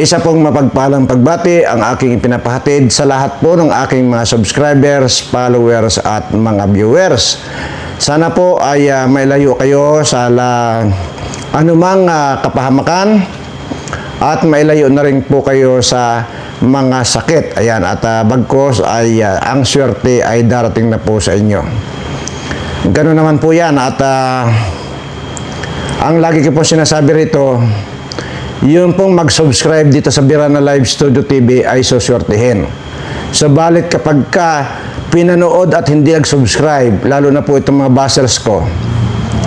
Isa pong mapagpalang pagbati ang aking ipinapahatid sa lahat po ng aking mga subscribers, followers at mga viewers. Sana po ay ah, mailayo kayo sa la, anumang ah, kapahamakan at mailayo na rin po kayo sa mga sakit. Ayan, at ah, bagkos ay ah, ang swerte ay darating na po sa inyo. Ganun naman po yan at ah, ang lagi ko po sinasabi rito, yun pong mag-subscribe dito sa Birana Live Studio TV ay suswertihin. Sabalit kapag ka pinanood at hindi nag-subscribe, lalo na po itong mga busters ko,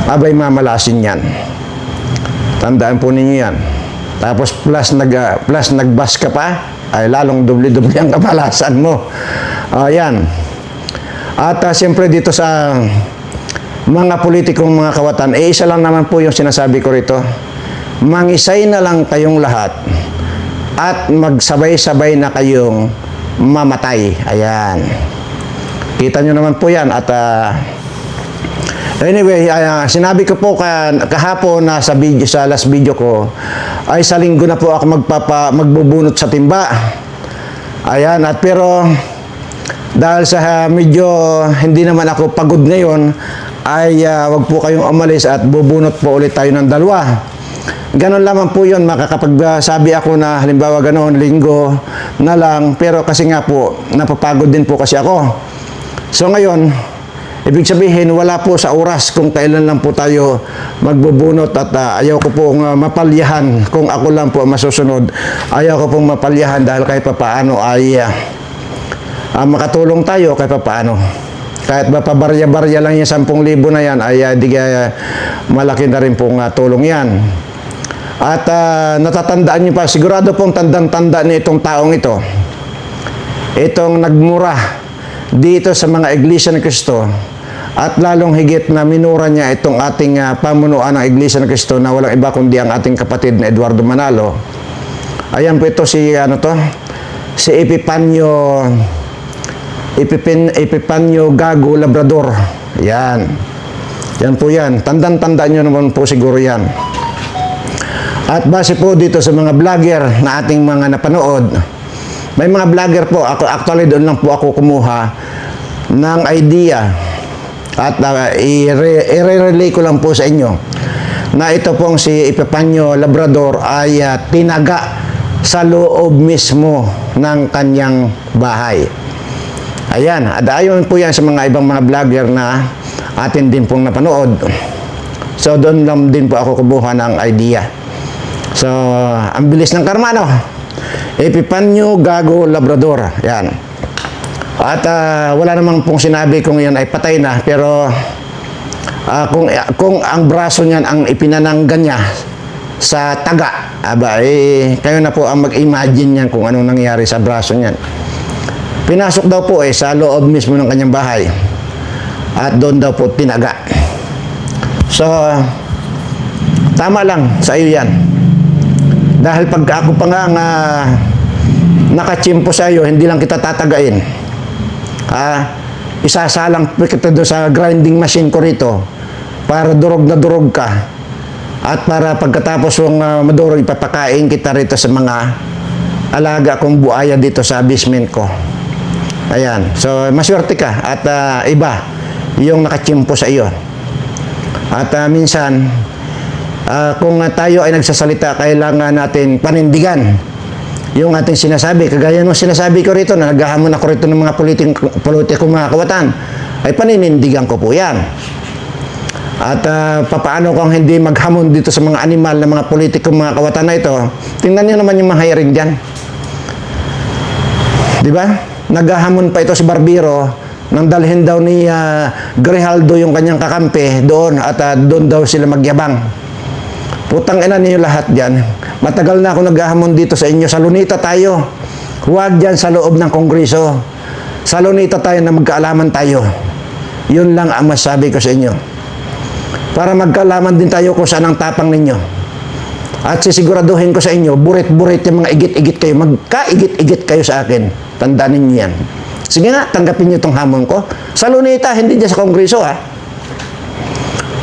abay mamalasin yan. Tandaan po ninyo yan. Tapos plus nag ah, plus nagbas ka pa, ay lalong dubli-dubli ang kamalasan mo. Ayan. At ah, siyempre dito sa mga politikong mga kawatan, eh isa lang naman po yung sinasabi ko rito. Mangisay na lang kayong lahat at magsabay-sabay na kayong mamatay. Ayan. Kita nyo naman po yan at ah, Anyway, ah, sinabi ko po ka, kahapon na sa video sa last video ko ay sa linggo na po ako magpapa magbubunot sa timba. Ayan, at pero dahil sa ah, medyo hindi naman ako pagod ngayon ay ah, wag po kayong umalis at bubunot po ulit tayo ng dalawa. Ganon lamang po yun, makakapagsabi ako na halimbawa ganon, linggo na lang, pero kasi nga po, napapagod din po kasi ako. So ngayon, ibig sabihin, wala po sa oras kung kailan lang po tayo magbubunot at ah, ayaw ko pong ah, mapalyahan kung ako lang po masusunod. Ayaw ko pong mapalyahan dahil kahit papaano ay ah, ah, makatulong tayo kahit papaano. Kahit ba pabarya-barya lang yung 10,000 na yan, ay ah, di kaya malaki na rin pong ah, tulong yan. At ah, natatandaan niyo pa, sigurado pong tandang-tanda ni itong taong ito. Itong nagmura dito sa mga iglesia ng Kristo at lalong higit na minura niya itong ating ah, pamunuan ng iglesia ng Kristo na walang iba kundi ang ating kapatid na Eduardo Manalo. Ayan po ito si ano to? Si Epipanyo Epipin, Epipanyo Gago Labrador. Yan. Yan po yan. Tandang-tandaan nyo naman po siguro yan. At base po dito sa mga vlogger na ating mga napanood, may mga vlogger po, ako, actually doon lang po ako kumuha ng idea at uh, i-re- i-relay ko lang po sa inyo na ito pong si Epipanyo Labrador ay uh, tinaga sa loob mismo ng kanyang bahay. Ayan, at ayon po yan sa mga ibang mga vlogger na atin din pong napanood. So doon lang din po ako kumuha ng idea. So, ang bilis ng karma, no? Epipanyo Gago Labrador. Yan. At ah, wala namang pong sinabi kung yan ay patay na, pero ah, kung, kung ang braso niyan ang ipinananggan niya sa taga, aba, eh, kayo na po ang mag-imagine niyan kung anong nangyari sa braso niyan. Pinasok daw po eh sa loob mismo ng kanyang bahay. At doon daw po tinaga. So, tama lang sa iyo yan. Dahil pag ako pa nga nga nakachimpo sa iyo, hindi lang kita tatagain. Ah, isasalang kita doon sa grinding machine ko rito para durog na durog ka. At para pagkatapos ng uh, madurog, ipapakain kita rito sa mga alaga kong buaya dito sa basement ko. Ayan. So, maswerte ka at ah, iba yung nakachimpo sa iyo. At ah, minsan, ah, kung tayo ay nagsasalita, kailangan natin panindigan yung ating sinasabi. Kagaya ng sinasabi ko rito, na naghahamon ako rito ng mga politik, politikong mga kawatan, ay paninindigan ko po yan. At ah, papaano kung hindi maghamon dito sa mga animal na mga politikong mga kawatan na ito, tingnan nyo naman yung mga hiring dyan. Di ba? Naghahamon pa ito si Barbero nang dalhin daw ni ah, Grijaldo yung kanyang kakampi doon at ah, doon daw sila magyabang. Putang ina ninyo lahat dyan. Matagal na ako naghahamon dito sa inyo. Sa Lunita tayo. Huwag dyan sa loob ng Kongreso. Sa Lunita tayo na magkaalaman tayo. Yun lang ang masabi ko sa inyo. Para magkaalaman din tayo kung saan ang tapang ninyo. At sisiguraduhin ko sa inyo, burit-burit yung mga igit-igit kayo. Magka-igit-igit kayo sa akin. Tandaan ninyo yan. Sige nga, tanggapin niyo itong hamon ko. Sa Lunita, hindi dyan sa Kongreso ha.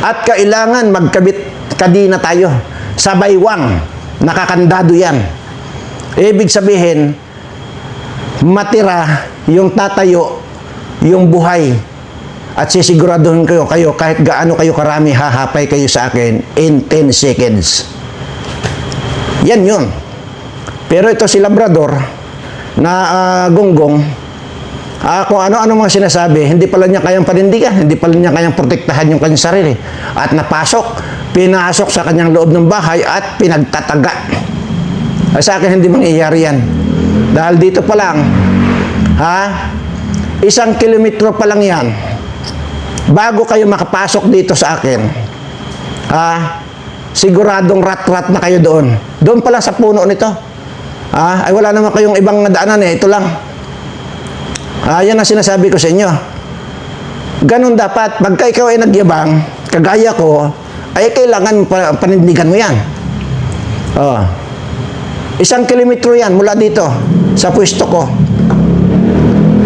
At kailangan magkabit kadina tayo. Sa baywang. Nakakandado yan. Ibig sabihin, matira yung tatayo, yung buhay. At sisiguraduhin kayo, kayo kahit gaano kayo karami, hahapay kayo sa akin in 10 seconds. Yan yun. Pero ito si Labrador, na ah, gonggong, ah, kung ano-ano mga sinasabi, hindi pala niya kayang panindigan, hindi pala niya kayang protektahan yung kanyang sarili. At napasok, pinasok sa kanyang loob ng bahay at pinagtataga. Ay, sa akin hindi mangyayari yan. Dahil dito pa lang, ha, isang kilometro pa lang yan, bago kayo makapasok dito sa akin, ha, siguradong rat-rat na kayo doon. Doon pala sa puno nito. Ha, ay wala naman kayong ibang daanan eh, ito lang. Ah, yan ang sinasabi ko sa inyo. Ganon dapat, pagka ikaw ay nagyabang, kagaya ko, ay kailangan pa- panindigan mo yan. Oh. Isang kilometro yan mula dito sa pwesto ko.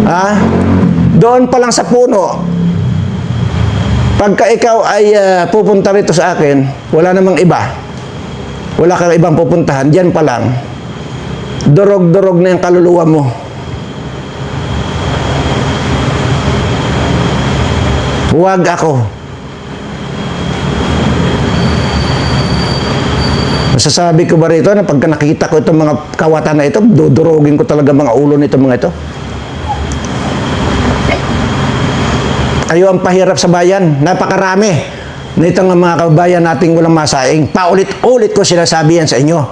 Ha? Doon pa lang sa puno. Pagka ikaw ay ah, pupunta rito sa akin, wala namang iba. Wala kang ibang pupuntahan, diyan pa lang. Durog-durog na yung kaluluwa mo. Huwag ako. Masasabi ko ba rito na pagka nakita ko itong mga kawatan na ito, dudurugin ko talaga mga ulo nito mga ito. Kayo ang pahirap sa bayan. Napakarami. Nitong mga kabayan nating walang masaing. Paulit-ulit ko sinasabi yan sa inyo.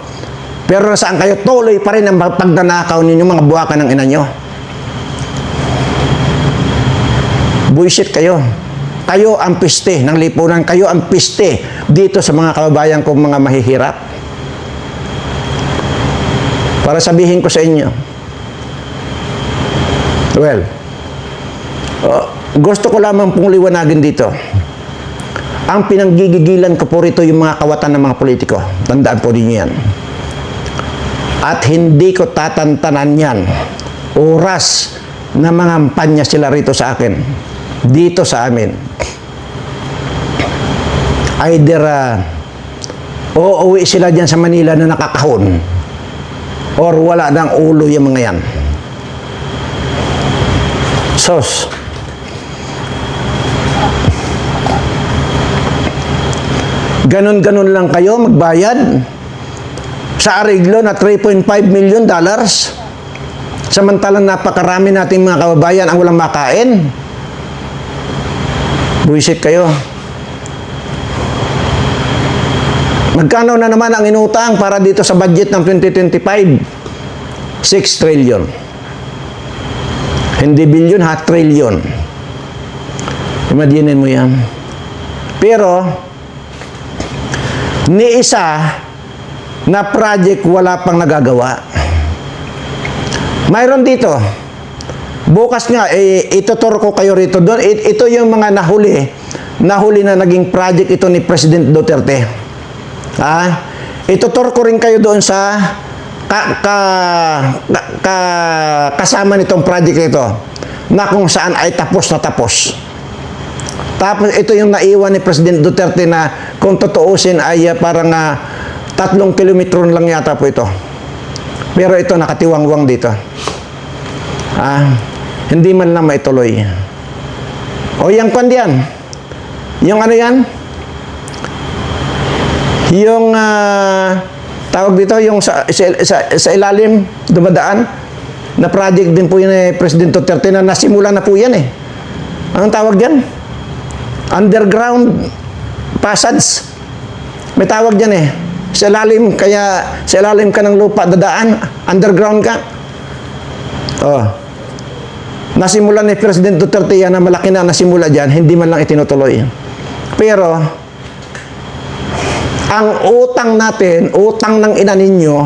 Pero nasaan kayo tuloy pa rin ang pagdanakaw ninyo mga buwakan ng ina nyo. Buisit kayo. Kayo ang piste ng lipunan. Kayo ang piste dito sa mga kababayan kong mga mahihirap. Para sabihin ko sa inyo. Well, oh, gusto ko lamang pong liwanagin dito. Ang pinanggigigilan ko po rito yung mga kawatan ng mga politiko. Tandaan po ninyo yan. At hindi ko tatantanan yan. Oras na mangampanya sila rito sa akin. Dito sa amin. Either uh, uuwi sila dyan sa Manila na nakakahon or wala ng ulo yung mga yan. Sos. Ganon-ganon lang kayo magbayad sa ariglo na 3.5 million dollars. Samantalang napakarami nating mga kababayan ang walang makain. Buisit kayo. Magkano na naman ang inutang para dito sa budget ng 2025? 6 trillion. Hindi billion, ha? Trillion. Imaginin mo yan. Pero, ni isa na project wala pang nagagawa. Mayroon dito. Bukas nga, eh, ituturo ko kayo rito. Doon, it- ito yung mga nahuli. Nahuli na naging project ito ni President Duterte. Ha? Ituturo ko rin kayo doon sa ka, ka, ka, ka- kasama nitong project ito na kung saan ay tapos na tapos. Tapos ito yung naiwan ni President Duterte na kung totoosin ay uh, parang uh, tatlong kilometro lang yata po ito. Pero ito nakatiwangwang dito. Ah, hindi man lang maituloy. O yung kwan diyan. Yung ano yan? Yung ah, tawag dito, yung sa, sa, sa, sa ilalim, dumadaan, na project din po yun eh, President Duterte na nasimula na po yan eh. Anong tawag diyan? Underground passage. May tawag diyan eh. Sa ilalim, kaya sa ilalim ka ng lupa dadaan, underground ka. Oh. Nasimula ni President Duterte yan na malaki na nasimula dyan, hindi man lang itinutuloy. Pero, ang utang natin, utang ng ina ninyo,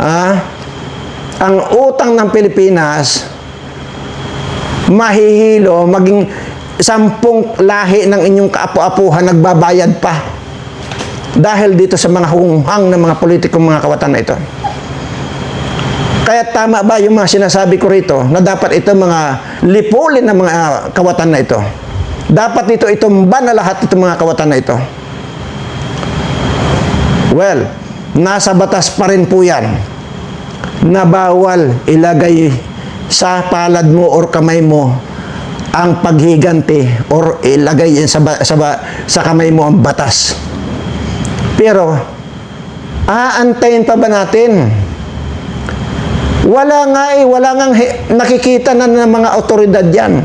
ah, ang utang ng Pilipinas, mahihilo, maging sampung lahi ng inyong kaapu-apuhan nagbabayad pa. Dahil dito sa mga hunghang ng mga politikong mga kawatan na ito. Kaya tama ba yung mga sinasabi ko rito na dapat ito mga lipulin ng mga kawatan na ito. Dapat ito itumba na lahat itong mga kawatan na ito. Well, nasa batas pa rin po yan. na bawal ilagay sa palad mo or kamay mo ang paghigante or ilagay sa, sa, sa kamay mo ang batas. Pero, aantayin pa ba natin? Wala nga eh, wala nga nakikita na ng mga otoridad yan.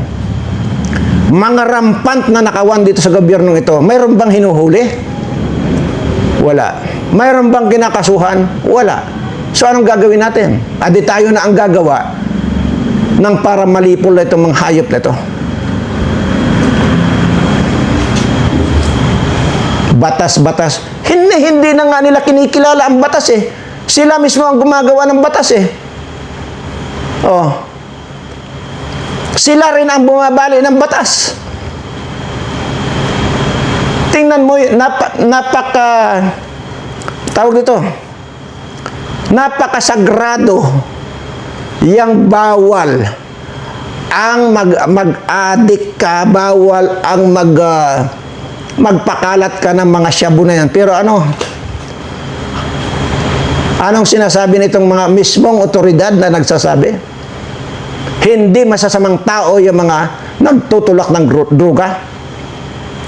Mga rampant na nakawan dito sa gobyernong ito, mayroon bang hinuhuli? Wala. Mayroon bang kinakasuhan? Wala. So anong gagawin natin? Adi tayo na ang gagawa ng para malipol na itong mga hayop na ito. Batas-batas. Hindi, hindi na nga nila kinikilala ang batas eh. Sila mismo ang gumagawa ng batas eh. Oh. Sila rin ang bumabali ng batas. Tingnan mo, napa, napaka, tawag dito, napakasagrado yang bawal ang mag mag-addict ka, bawal ang mag ah, magpakalat ka ng mga shabu na yan. Pero ano? Anong sinasabi nitong mga mismong otoridad na nagsasabi? Hindi masasamang tao yung mga nagtutulak ng druga.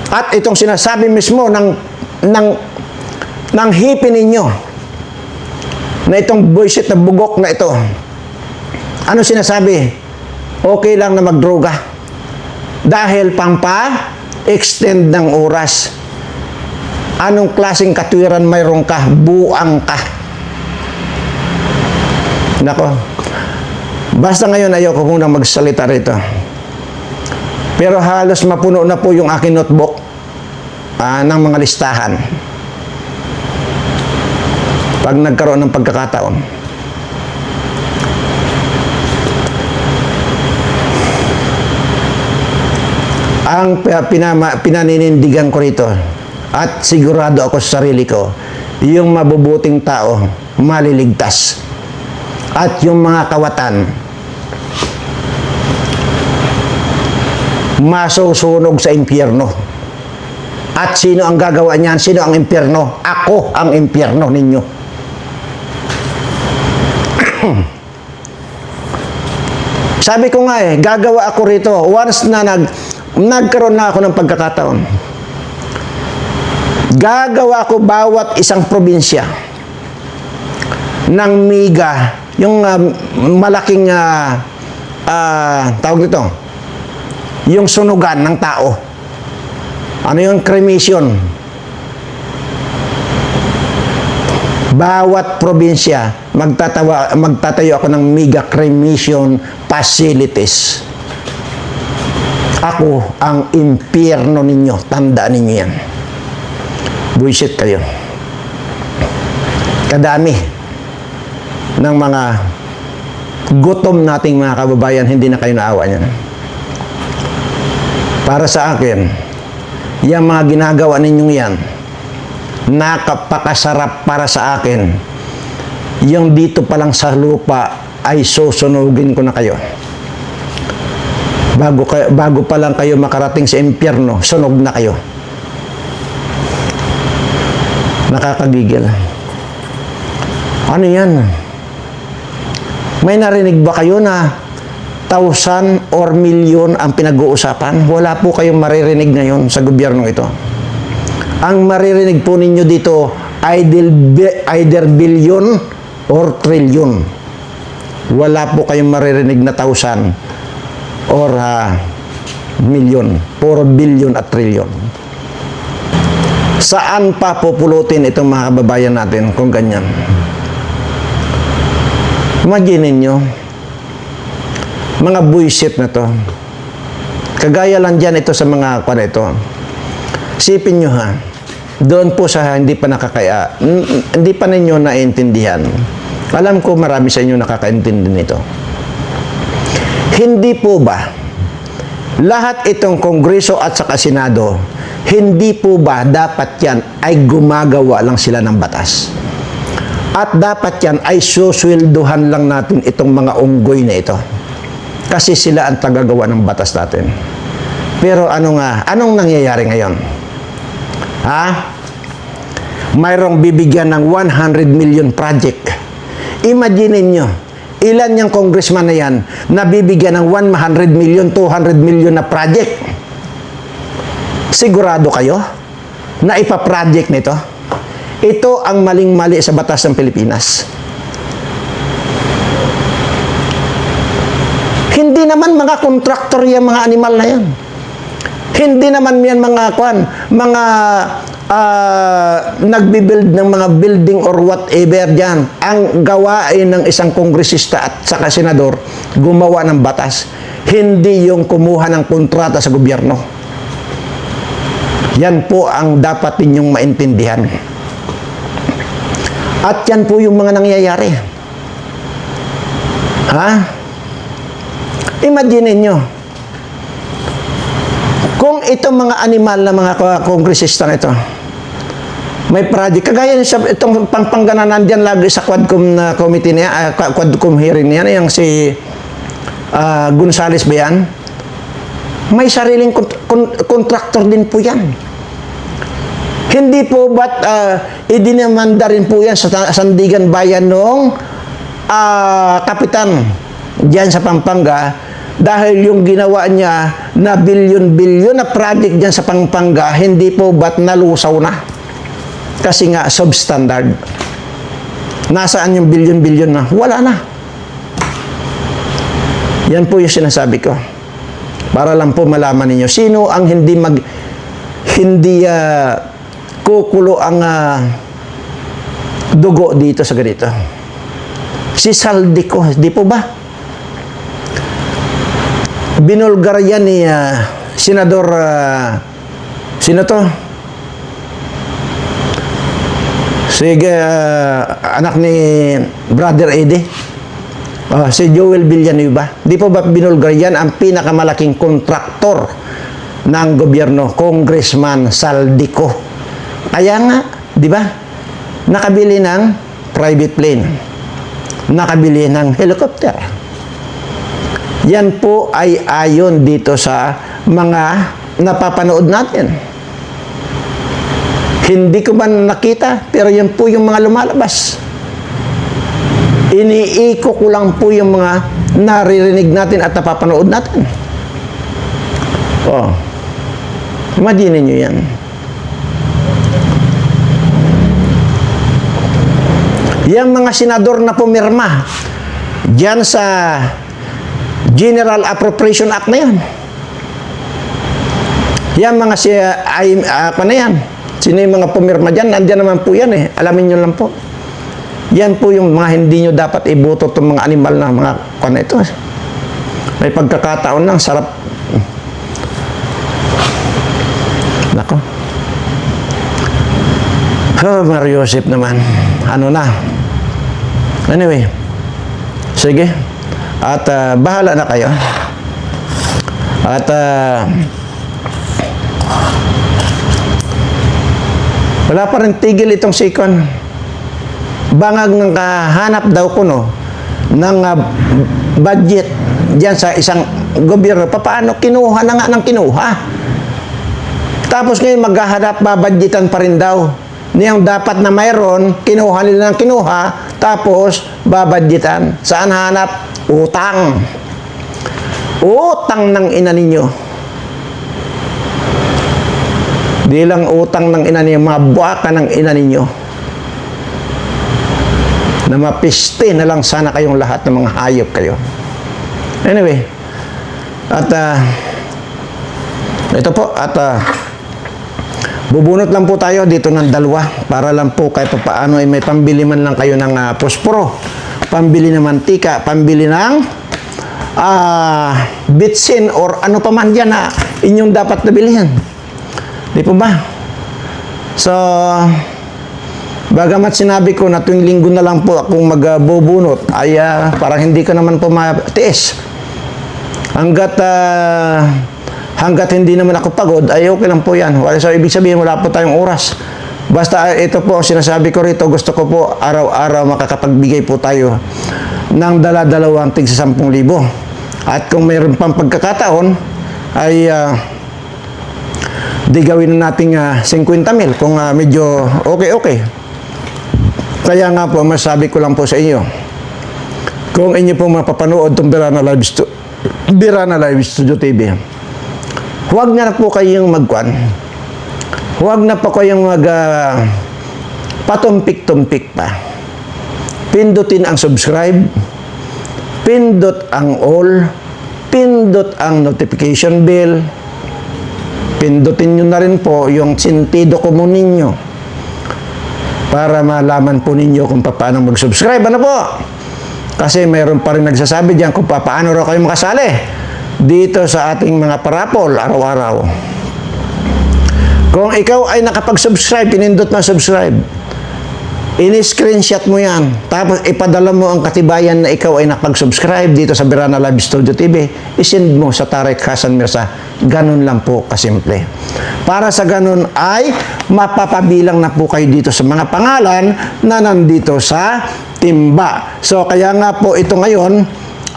At itong sinasabi mismo ng ng ng hipi ninyo na itong bullshit na bugok na ito. Ano sinasabi? Okay lang na magdroga. Dahil pampa extend ng oras. Anong klaseng katwiran mayroon ka? Buang ka. Nako. Basta ngayon ayoko kung magsalita rito. Pero halos mapuno na po yung aking notebook ah, ng mga listahan. Pag nagkaroon ng pagkakataon. Ang pi- pinama, pinaninindigan ko rito at sigurado ako sa sarili ko, yung mabubuting tao maliligtas. At yung mga kawatan, masusunog sa impyerno. At sino ang gagawa niyan? Sino ang impyerno? Ako ang impyerno ninyo. Sabi ko nga eh, gagawa ako rito once na nag, nagkaroon na ako ng pagkakataon. Gagawa ko bawat isang probinsya ng miga, yung ah, malaking ah, ah, tawag nito, yung sunugan ng tao. Ano yung cremation? Bawat probinsya, magtatawa, magtatayo ako ng mega cremation facilities. Ako ang impyerno ninyo. Tandaan ninyo yan. Buisit kayo. Kadami ng mga gutom nating mga kababayan, hindi na kayo naawa niyan. Para sa akin, yung mga ginagawa ninyong yan, nakapakasarap para sa akin. Yung dito pa lang sa lupa ay susunugin ko na kayo. Bago, kayo, bago pa lang kayo makarating sa impyerno, sunog na kayo. Nakakagigil. Ano yan? May narinig ba kayo na thousand or million ang pinag-uusapan? Wala po kayong maririnig ngayon sa gobyernong ito. Ang maririnig po ninyo dito either, either billion or trillion. Wala po kayong maririnig na thousand or ah, million. Puro billion at trillion. Saan pa pupulutin itong mga kababayan natin kung ganyan? Imagine ninyo, mga buisit na to. Kagaya lang dyan ito sa mga kwan ito. Sipin nyo ha, doon po sa hindi pa nakakaya, hindi pa ninyo naiintindihan. Alam ko marami sa inyo nakakaintindi nito. Hindi po ba lahat itong kongreso at saka senado, hindi po ba dapat yan ay gumagawa lang sila ng batas? At dapat yan ay susweldohan lang natin itong mga unggoy na ito. Kasi sila ang tagagawa ng batas natin. Pero ano nga, anong nangyayari ngayon? Ha? Mayroong bibigyan ng 100 million project. Imagine nyo, ilan yung congressman na yan na bibigyan ng 100 million, 200 million na project? Sigurado kayo na ipaproject nito? Ito ang maling-mali sa batas ng Pilipinas. Hindi naman mga kontraktor yung mga animal na yan. Hindi naman yan mga kwan, mga ah, nagbibuild ng mga building or whatever dyan. Ang gawain ng isang kongresista at saka senador, gumawa ng batas. Hindi yung kumuha ng kontrata sa gobyerno. Yan po ang dapat ninyong maintindihan. At yan po yung mga nangyayari. Ha? Imagine nyo, kung itong mga animal na mga k- kongresista ito, may project, kagaya sa itong pangpanggana nandyan lagi sa Quadcom na committee niya, uh, Quadcom hearing niya, yung si ah, Gonzales ba yan? May sariling contractor din po yan. Hindi po ba't uh, idinamanda rin po yan sa Sandigan Bayan noong ah, kapitan diyan sa Pampanga dahil yung ginawa niya na bilyon-bilyon na project diyan sa Pampanga, hindi po ba't nalusaw na? Kasi nga, substandard. Nasaan yung bilyon-bilyon na? Wala na. Yan po yung sinasabi ko. Para lang po malaman ninyo, sino ang hindi mag hindi ah, kukulo ang ah, dugo dito sa ganito? Si Saldico, di po ba? Binulgar yan ni ah, Senador ah, sino to? Sige, ah, anak ni Brother Eddie. Ah, si Joel Villanueva. Di po ba binulgar yan ang pinakamalaking kontraktor ng gobyerno, Congressman Saldico. Kaya nga, di ba? Nakabili ng private plane. Nakabili ng helicopter. Yan po ay ayon dito sa mga napapanood natin. Hindi ko man nakita, pero yan po yung mga lumalabas. Iniiko ko lang po yung mga naririnig natin at napapanood natin. Oh. Imagine nyo yan. Yang mga senador na pumirma dyan sa General Appropriation Act na yan. Yan mga si, ay, apa na yan? Sino yung mga pumirma dyan? Nandyan naman po yan eh. Alamin nyo lang po. Yan po yung mga hindi nyo dapat iboto itong mga animal na mga kwan ito. May pagkakataon lang, sarap. Nako. Oh, Mario Joseph naman. Ano na? Anyway. Sige. At ah, bahala na kayo. At ah, wala pa rin tigil itong sikon. Bangag ng kahanap daw ko no ng ah, budget diyan sa isang gobyerno. Paano kinuha na nga ng kinuha? Tapos ngayon maghahanap, babadgetan pa rin daw. Niyang dapat na mayroon, kinuha nila ng kinuha, tapos babadgetan. Saan hanap? Utang. Utang ng ina ninyo. Di lang utang ng ina ninyo, mga buwaka ng ina ninyo. Na mapiste na lang sana kayong lahat ng mga hayop kayo. Anyway, at ah, ito po, at ah, Bubunot lang po tayo dito ng dalawa para lang po kahit pa paano ay may pambili man lang kayo ng ah, posporo, pambili ng mantika, pambili ng ah bitsin or ano pa man dyan na inyong dapat na bilhin. Di po ba? So, bagamat sinabi ko na tuwing linggo na lang po akong magbubunot, ay ah, parang hindi ko naman po matiis. Hanggat ah, hanggat hindi naman ako pagod, ay okay lang po yan. Wala- So, ibig sabihin, wala po tayong oras. Basta ah, ito po, sinasabi ko rito, gusto ko po araw-araw makakapagbigay po tayo ng dala-dalawang tig sa 10,000. At kung mayroon pang pagkakataon, ay ah, di gawin na nating ah, 50 mil kung ah, medyo okay-okay. Kaya nga po, masabi ko lang po sa inyo, kung inyo pong mapapanood itong Birana Live, Stu- Birana Live Studio TV, huwag na po kayong magkwan. Huwag na po kayong mag ah, patumpik-tumpik pa. Pindutin ang subscribe, pindot ang all, pindot ang notification bell, pindutin nyo na rin po yung sentido común ninyo para malaman po ninyo kung paano mag-subscribe. Ano po? Kasi mayroon pa rin nagsasabi diyan kung paano raw kayo makasali dito sa ating mga parapol araw-araw. Kung ikaw ay nakapag-subscribe, pinindot ang subscribe, ini-screenshot mo yan, tapos ipadala mo ang katibayan na ikaw ay nakapag-subscribe dito sa Birana Live Studio TV, isend mo sa Tarek Hasan Mirza. Ganun lang po kasimple. Para sa ganun ay mapapabilang na po kayo dito sa mga pangalan na nandito sa timba. So kaya nga po ito ngayon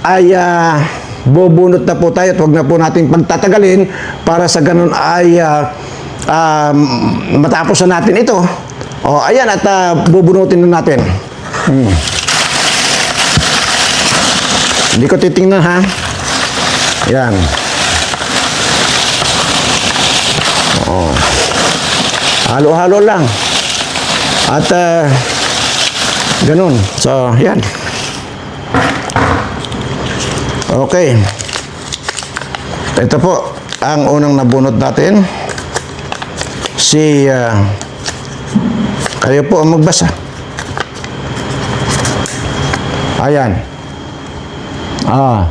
ay ah, bubunot na po tayo at huwag na po natin pagtatagalin para sa ganun ay ah, um, matapos na natin ito. O, ayan, at ah, bubunutin na natin. Hmm. Hindi ko titingnan, ha? Yan. Oo. Halo-halo lang. At, ah, ganun. So, yan. Okay. Ito po, ang unang nabunot natin. Si, ah, kayo po ang magbasa. Ayan. Ah,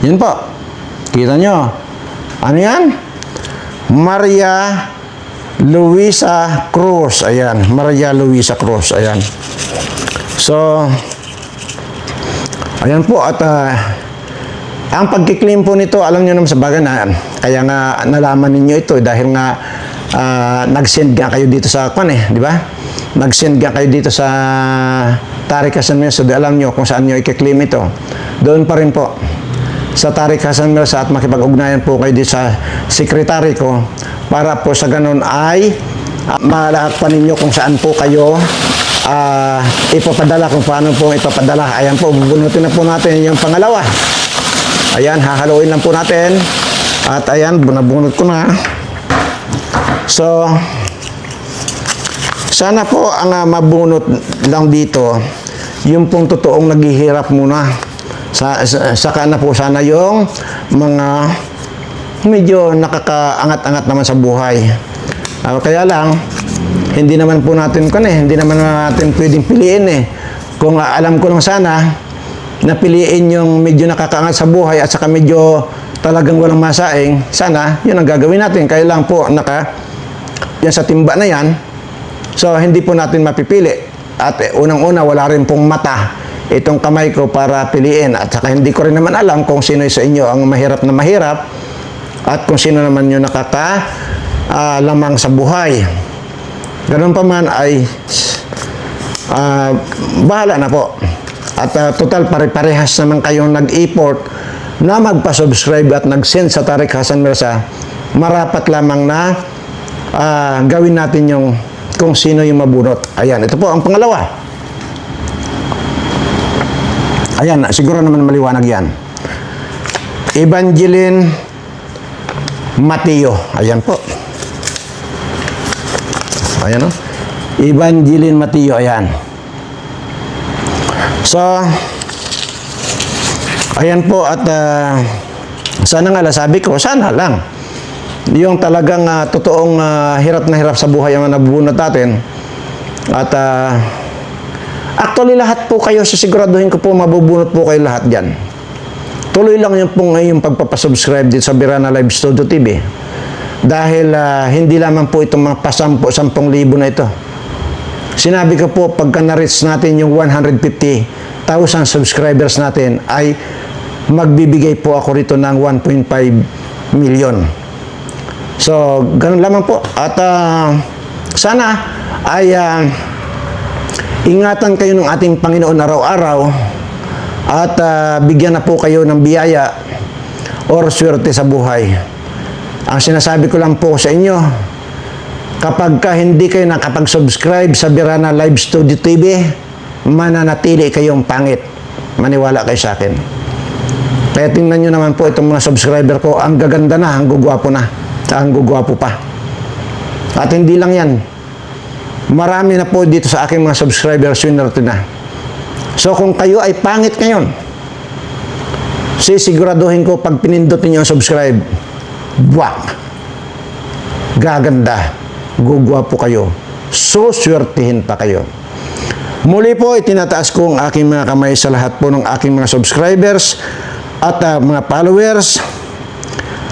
yun po. Kita nyo. Ano yan? Maria Luisa Cruz. Ayan. Maria Luisa Cruz. Ayan. So, ayan po. At ah, ang pagkiklaim po nito, alam nyo naman sa bagay na, kaya nga nalaman ninyo ito dahil nga ah, nag-send nga kayo dito sa kwan eh, di ba? Nag-send nga kayo dito sa Tariq Hasan Mirza, so alam nyo kung saan nyo i-claim ito. Doon pa rin po sa Tariq Hasan Mirza at makipag-ugnayan po kayo dito sa sekretary ko para po sa ganun ay uh, malahat pa ninyo kung saan po kayo ah, ipapadala, kung paano po ipapadala. Ayan po, bubunutin na po natin yung pangalawa. Ayan, hahaluin lang po natin. At ayan, bunabunot ko na. So, sana po ang ah, mabunot lang dito, yung pong totoong naghihirap muna. Sa, sa, saka na po sana yung mga medyo nakakaangat-angat naman sa buhay. Ah, kaya lang, hindi naman po natin kan eh, hindi naman natin pwedeng piliin eh. Kung ah, alam ko lang sana, na piliin yung medyo nakakaangat sa buhay at saka medyo talagang walang masaing, sana yun ang gagawin natin. Kaya lang po, naka, yan sa timba na yan, so hindi po natin mapipili. At eh, unang-una, wala rin pong mata itong kamay ko para piliin. At saka hindi ko rin naman alam kung sino sa inyo ang mahirap na mahirap at kung sino naman yung nakaka ah, lamang sa buhay. Ganun pa man ay ah, bahala na po. At ah, total pare-parehas naman kayong nag-import na magpa-subscribe at nag-send sa Tariq Hasan Mirza, marapat lamang na ah, gawin natin yung kung sino yung mabunot. Ayan, ito po ang pangalawa. Ayan, siguro naman maliwanag yan. Evangeline Mateo. Ayan po. Ayan o. Evangeline Mateo. Ayan. So, ayan po at ah, sana nga lang sabi ko, sana lang. Yung talagang ah, totoong ah, hirap na hirap sa buhay ang nabubunot natin. At ah, actually lahat po kayo, sisiguraduhin ko po mabubunot po kayo lahat dyan. Tuloy lang yung pong yung pagpapasubscribe dito sa Birana Live Studio TV. Dahil ah, hindi lamang po itong mga pasampo, sampung libo na ito. Sinabi ko po, pagka na-reach natin yung 150,000 subscribers natin, ay magbibigay po ako rito ng 1.5 million. So, ganun lamang po. At ah, sana ay ah, ingatan kayo ng ating Panginoon araw-araw at ah, bigyan na po kayo ng biyaya or swerte sa buhay. Ang sinasabi ko lang po sa inyo, kapag ka hindi kayo nakapag-subscribe sa Birana Live Studio TV, mananatili kayong pangit. Maniwala kayo sa akin. Kaya tingnan nyo naman po itong mga subscriber ko, ang gaganda na, ang gugwapo na, ang gugwapo pa. At hindi lang yan. Marami na po dito sa aking mga subscribers swinerte na. So kung kayo ay pangit ngayon, sisiguraduhin ko pag pinindot ninyo ang subscribe, wak, gaganda, gugwapo kayo, suswertihin pa kayo. Muli po, itinataas ko ang aking mga kamay sa lahat po ng aking mga subscribers at ah, mga followers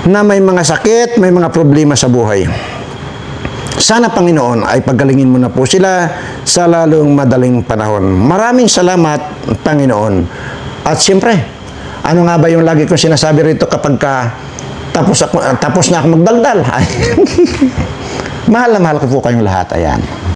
na may mga sakit, may mga problema sa buhay. Sana Panginoon ay paggalingin mo na po sila sa lalong madaling panahon. Maraming salamat, Panginoon. At siyempre, ano nga ba yung lagi kong sinasabi rito kapag ka tapos, ako, tapos na ako magdaldal? Mahal na mahal ko po kayong lahat. Ayan.